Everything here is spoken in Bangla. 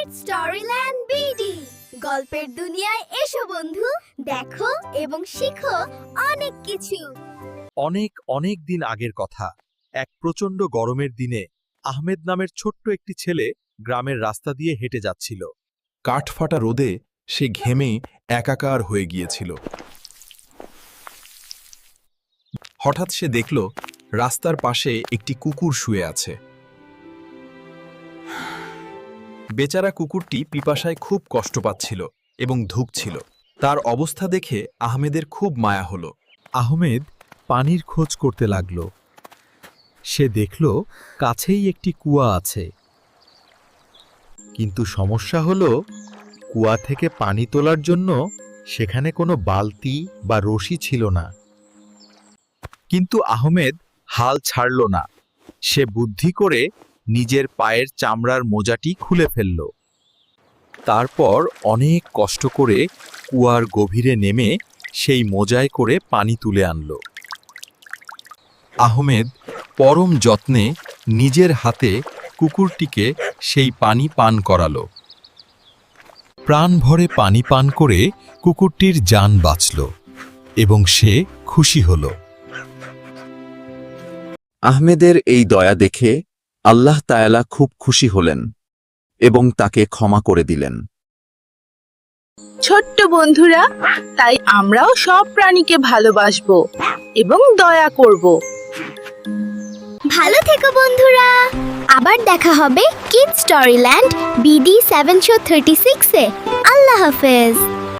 কিডস স্টোরিল্যান্ড বিডি গল্পের দুনিয়ায় এসো বন্ধু, দেখো এবং শিখো অনেক কিছু। অনেক অনেক দিন আগের কথা। এক প্রচণ্ড গরমের দিনে আহমেদ নামের ছোট্ট একটি ছেলে গ্রামের রাস্তা দিয়ে হেঁটে যাচ্ছিল। কাঠফাটা রোদে সে ঘেমে একাকার হয়ে গিয়েছিল। হঠাৎ সে দেখল রাস্তার পাশে একটি কুকুর শুয়ে আছে। বেচারা কুকুরটি পিপাসায় খুব কষ্ট পাচ্ছিল এবং ধুকছিল। তার অবস্থা দেখে আহমেদের খুব মায়া হলো। আহমেদ পানির খোঁজ করতে লাগল। সে দেখল কাছেই একটি কুয়া আছে। কিন্তু সমস্যা হলো, কুয়া থেকে পানি তোলার জন্য সেখানে কোনো বালতি বা রশি ছিল না। কিন্তু আহমেদ হাল ছাড়ল না। সে বুদ্ধি করে নিজের পায়ের চামড়ার মোজাটি খুলে ফেলল। তারপর অনেক কষ্ট করে কুয়ার গভীরে নেমে সেই মোজায় করে পানি তুলে আনল। আহমেদ পরম যত্নে নিজের হাতে কুকুরটিকে সেই পানি পান করালো। প্রাণ ভরে পানি পান করে কুকুরটির যান বাঁচল এবং সে খুশি হল। আহমেদের এই দয়া দেখে আল্লাহ তায়ালা খুব খুশি হলেন এবং তাকে ক্ষমা করে দিলেন। ছোট্ট বন্ধুরা তাই আমরাও সব প্রাণীকে ভালোবাসবো এবং দয়া করব। ভালো থেকো বন্ধুরা। আবার দেখা হবে Kids Storyland BD seven show thirty সিক্সে আল্লাহ হাফেজ।